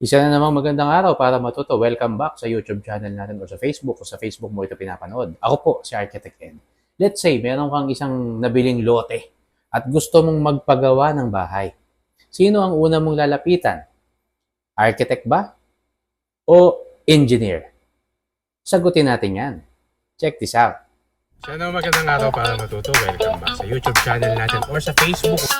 Isa na namang magandang araw para matuto. Welcome back sa YouTube channel natin o sa Facebook o sa Facebook mo ito pinapanood. Ako po, si Architect Ed. Let's say, meron kang isang nabiling lote at gusto mong magpagawa ng bahay. Sino ang una mong lalapitan? Architect ba? O engineer? Sagutin natin yan. Check this out. Sana magandang araw para matuto. Welcome back sa YouTube channel natin or sa Facebook.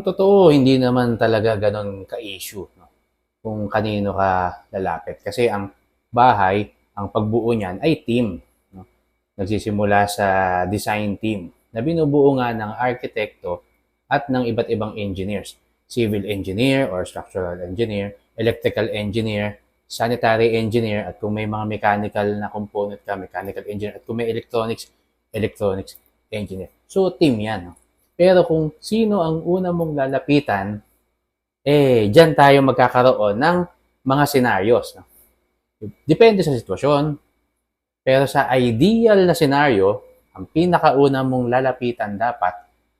Ang totoo, hindi naman talaga ganun ka-issue. No? Kung kanino ka lalapit. Kasi ang bahay, ang pagbuo niyan ay team. No? Nagsisimula sa design team na binubuo nga ng arkitekto at ng iba't ibang engineers. Civil engineer or structural engineer, electrical engineer, sanitary engineer, at kung may mga mechanical na component ka, mechanical engineer, at kung may electronics, electronics engineer. So, team yan. No? Pero kung sino ang una mong lalapitan, eh, dyan tayo magkakaroon ng mga scenarios. No? Depende sa sitwasyon. Pero sa ideal na scenario, ang pinakauna mong lalapitan dapat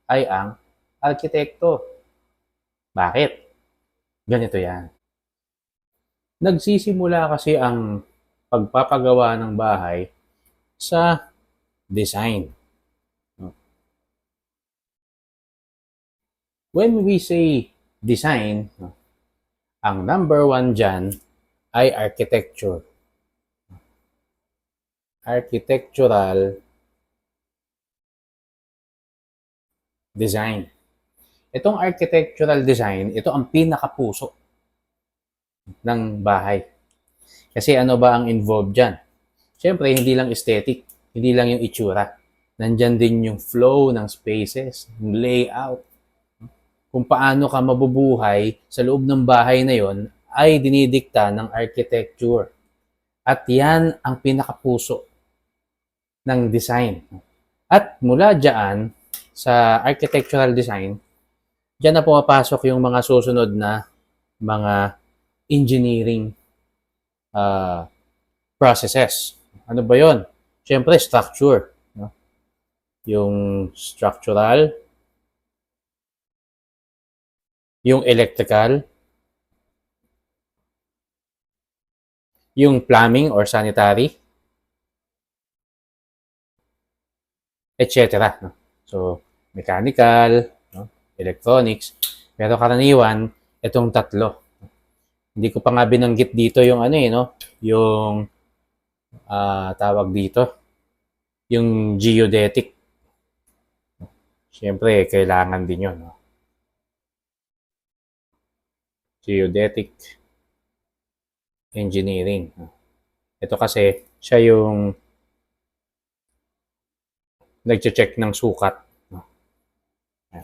ay ang arkitekto. Bakit? Ganito yan. Nagsisimula kasi ang pagpapagawa ng bahay sa design. When we say design, ang number one dyan ay architecture. Architectural design. Itong architectural design, ito ang pinakapuso ng bahay. Kasi ano ba ang involved dyan? Siyempre, hindi lang aesthetic, hindi lang yung itsura. Nandyan din yung flow ng spaces, layout, kung paano ka mabubuhay sa loob ng bahay na yon ay dinidikta ng architecture. At yan ang pinakapuso ng design. At mula dyan, sa architectural design, dyan na pumapasok yung mga susunod na mga engineering uh, processes. Ano ba yon? Siyempre, structure. No? Yung structural, yung electrical, yung plumbing or sanitary, etc. No? So, mechanical, no? electronics, pero karaniwan, itong tatlo. Hindi ko pa nga binanggit dito yung ano eh, no? Yung uh, tawag dito, yung geodetic. Siyempre, kailangan din yun. No? Geodetic engineering. Ito kasi, siya yung nag-check ng sukat.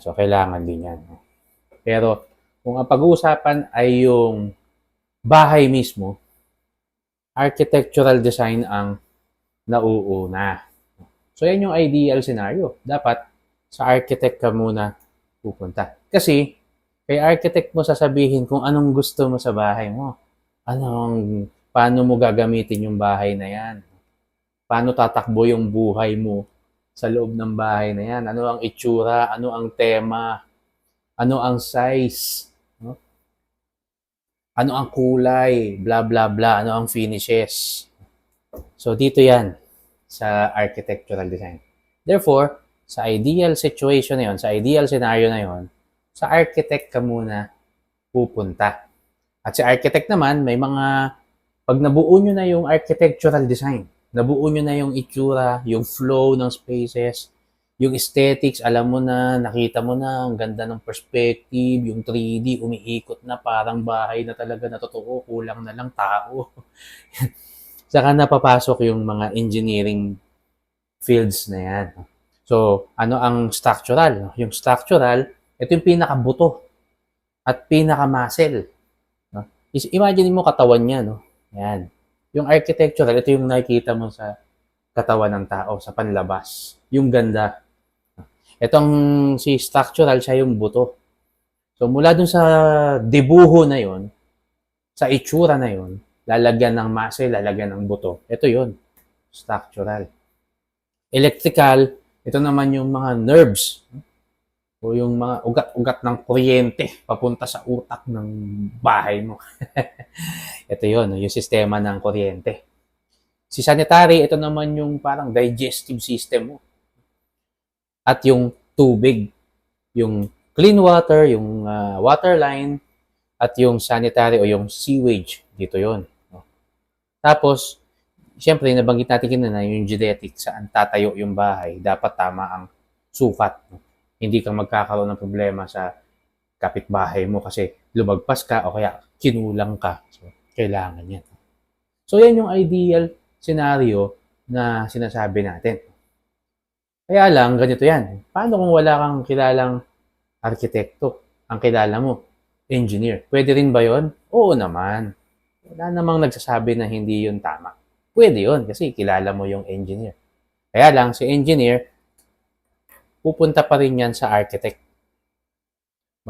So, kailangan din yan. Pero, kung ang pag-uusapan ay yung bahay mismo, architectural design ang nauuna. So, yan yung ideal scenario. Dapat, sa architect ka muna pupunta. Kasi, Kay architect mo sasabihin kung anong gusto mo sa bahay mo. Anong, paano mo gagamitin yung bahay na yan? Paano tatakbo yung buhay mo sa loob ng bahay na yan? Ano ang itsura? Ano ang tema? Ano ang size? No? Ano ang kulay? Bla bla bla. Ano ang finishes? So dito yan sa architectural design. Therefore, sa ideal situation na yon, sa ideal scenario na yon, sa architect ka muna pupunta. At si architect naman, may mga, pag nabuo nyo na yung architectural design, nabuo nyo na yung itsura, yung flow ng spaces, yung aesthetics, alam mo na, nakita mo na, ang ganda ng perspective, yung 3D, umiikot na, parang bahay na talaga na totoo, kulang na lang tao. Saka napapasok yung mga engineering fields na yan. So, ano ang structural? Yung structural, ito yung pinakabuto at pinaka-muscle. No? Imagine mo katawan niya, no? Yan. Yung architectural, ito yung nakikita mo sa katawan ng tao, sa panlabas. Yung ganda. Itong si structural, siya yung buto. So, mula dun sa dibuho na yon sa itsura na yon lalagyan ng muscle, lalagyan ng buto. Ito yon structural. Electrical, ito naman yung mga nerves o yung mga ugat-ugat ng kuryente papunta sa utak ng bahay mo. ito yon yung sistema ng kuryente. Si sanitary, ito naman yung parang digestive system mo. At yung tubig, yung clean water, yung ah, water line, at yung sanitary o yung sewage. Dito yon. Tapos, siyempre, nabanggit natin kanina yung genetic, saan tatayo yung bahay, dapat tama ang sukat. no? Hindi kang magkakaroon ng problema sa kapitbahay mo kasi lumagpas ka o kaya kinulang ka. So, kailangan yan. So, yan yung ideal scenario na sinasabi natin. Kaya lang, ganito yan. Paano kung wala kang kilalang arkitekto? Ang kilala mo, engineer. Pwede rin ba yon? Oo naman. Wala namang nagsasabi na hindi yun tama. Pwede yun kasi kilala mo yung engineer. Kaya lang, si engineer, pupunta pa rin yan sa architect.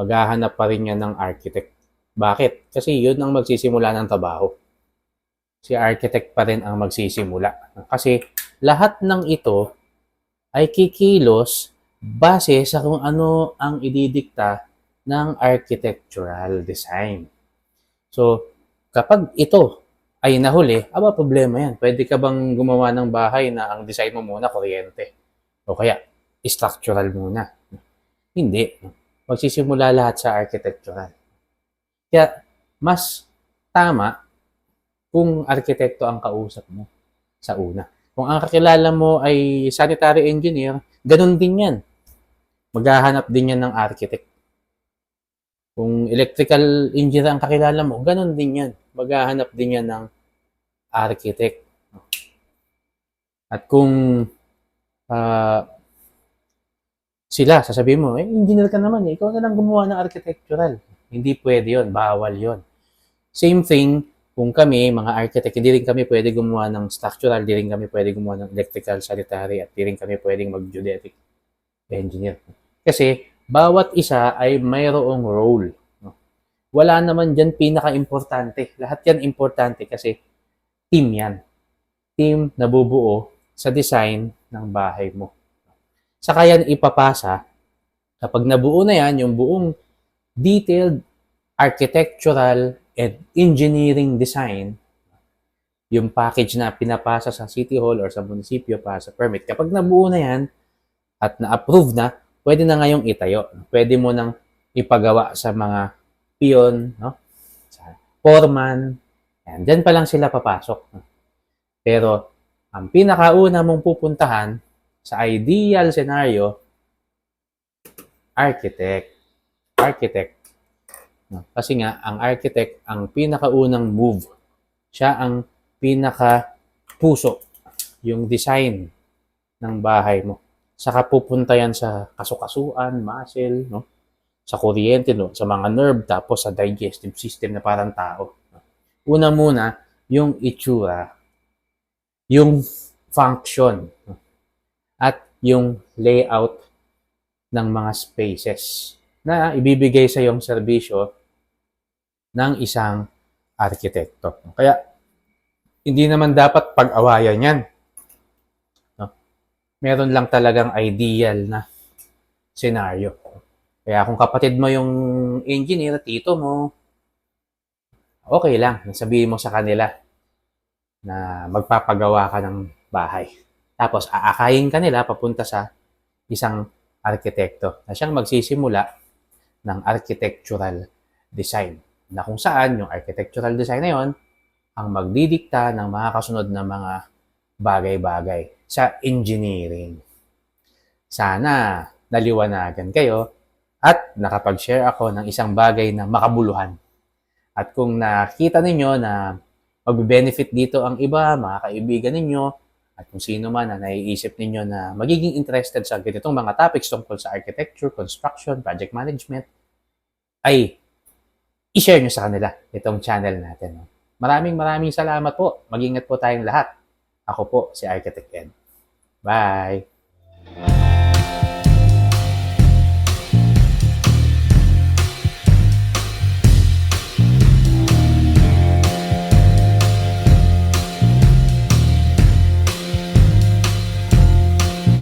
Maghahanap pa rin yan ng architect. Bakit? Kasi yun ang magsisimula ng trabaho. Si architect pa rin ang magsisimula. Kasi lahat ng ito ay kikilos base sa kung ano ang ididikta ng architectural design. So, kapag ito ay nahuli, aba problema yan. Pwede ka bang gumawa ng bahay na ang design mo muna kuryente? O kaya, structural muna? Hindi. Magsisimula lahat sa architectural. Kaya, mas tama kung arkitekto ang kausap mo sa una. Kung ang kakilala mo ay sanitary engineer, ganun din yan. Maghahanap din yan ng architect. Kung electrical engineer ang kakilala mo, ganun din yan. Maghahanap din yan ng architect. At kung ah, sila, sasabihin mo, eh, engineer ka naman, eh. ikaw na lang gumawa ng architectural. Hindi pwede yon bawal yon Same thing, kung kami, mga architect, hindi rin kami pwede gumawa ng structural, hindi rin kami pwede gumawa ng electrical, sanitary, at hindi rin kami pwedeng mag-geodetic engineer. Kasi, bawat isa ay mayroong role. Wala naman dyan pinaka-importante. Lahat yan importante kasi team yan. Team na bubuo sa design ng bahay mo. Saka yan ipapasa, kapag nabuo na yan, yung buong detailed architectural and engineering design, yung package na pinapasa sa City Hall or sa munisipyo para sa permit, kapag nabuo na yan at na-approve na, pwede na ngayong itayo. Pwede mo nang ipagawa sa mga piyon, no? sa foreman, yan, dyan pa lang sila papasok. Pero, ang pinakauna mong pupuntahan sa ideal scenario, architect. Architect. No? Kasi nga, ang architect, ang pinakaunang move, siya ang pinaka puso, yung design ng bahay mo. Saka pupunta yan sa kasukasuan, muscle, no? sa kuryente, no? sa mga nerve, tapos sa digestive system na parang tao. no? Una muna, yung itsura, yung function? At yung layout ng mga spaces na ibibigay sa yung serbisyo ng isang arkitekto. Kaya, hindi naman dapat pag-awayan yan. No? Meron lang talagang ideal na senaryo. Kaya kung kapatid mo yung engineer, tito mo, okay lang. Sabihin mo sa kanila na magpapagawa ka ng bahay. Tapos, aakayin ka nila papunta sa isang arkitekto na siyang magsisimula ng architectural design na kung saan yung architectural design na yon ang magdidikta ng mga kasunod na mga bagay-bagay sa engineering. Sana naliwanagan kayo at nakapag-share ako ng isang bagay na makabuluhan. At kung nakita ninyo na mag-benefit dito ang iba, mga kaibigan ninyo, at kung sino man na naiisip ninyo na magiging interested sa ganitong mga topics tungkol sa architecture, construction, project management, ay i-share nyo sa kanila itong channel natin. Maraming maraming salamat po. Mag-ingat po tayong lahat. Ako po si Architect Ed. Bye!